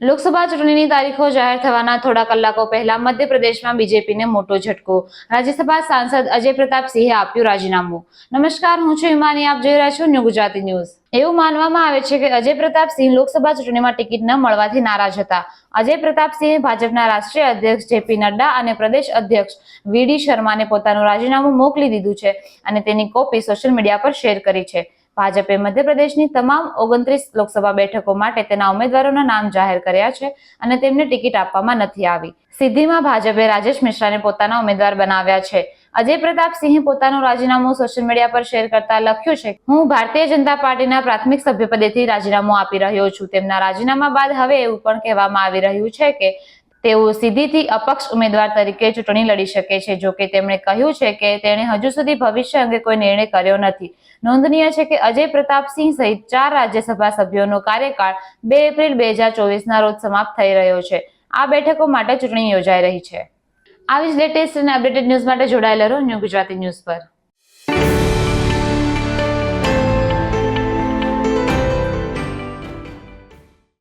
લોકસભા ચૂંટણીની તારીખો જાહેર થવાના થોડા કલાકો પહેલા મધ્યપ્રદેશમાં બીજેપીને મોટો ઝટકો. રાજ્યસભા સાંસદ અજય પ્રતાપસિંહે આપ્યું રાજીનામું. નમસ્કાર, હું છું હિમાની આપ જોઈ રહ્યા છો ન્યૂ ગુજરાતી ન્યૂઝ. એવું માનવામાં આવે છે કે અજય પ્રતાપસિંહ લોકસભા ચૂંટણીમાં ટિકિટ ન મળવાથી નારાજ હતા. અજય પ્રતાપસિંહે ભાજપના રાષ્ટ્રીય અધ્યક્ષ જેપી નડ્ડા અને પ્રદેશ અધ્યક્ષ વીડી શર્માને પોતાનું રાજીનામું મોકલી દીધું છે અને તેની કોપી સોશિયલ મીડિયા પર શેર કરી છે. ભાજપે મધ્યપ્રદેશની તમામ ઓગણત્રીસ લોકસભા બેઠકો માટે તેના ઉમેદવારોના નામ જાહેર કર્યા છે અને તેમને ટિકિટ આપવામાં નથી આવી. સિદ્ધિમાં ભાજપે રાજેશ મિશ્રાને પોતાના ઉમેદવાર બનાવ્યા છે. અજય પ્રતાપ સિંહે પોતાનું રાજીનામું સોશિયલ મીડિયા પર શેર કરતા લખ્યું છે, હું ભારતીય જનતા પાર્ટીના પ્રાથમિક સભ્યપદેથી રાજીનામું આપી રહ્યો છું. તેમના રાજીનામા બાદ હવે એવું પણ કહેવામાં આવી રહ્યું છે કે તેઓ સીધીથી અપક્ષ ઉમેદવાર તરીકે ચૂંટણી લડી શકે છે, જો કે તેમણે કહ્યું છે કે તેણે હજુ સુધી ભવિષ્ય અંગે કોઈ નિર્ણય કર્યો નથી. નોંધનીય છે કે અજય પ્રતાપસિંહ સહિત ચાર રાજ્યસભા સભ્યોનો કાર્યકાળ બે એપ્રિલ બે હજાર ચોવીસના રોજ સમાપ્ત થઈ રહ્યો છે. આ બેઠકો માટે ચૂંટણી યોજાઈ રહી છે. આવી જ લેટેસ્ટ અને અપડેટેડ ન્યૂઝ માટે જોડાયેલા રહો ન્યૂ ગુજરાતી ન્યૂઝ પર.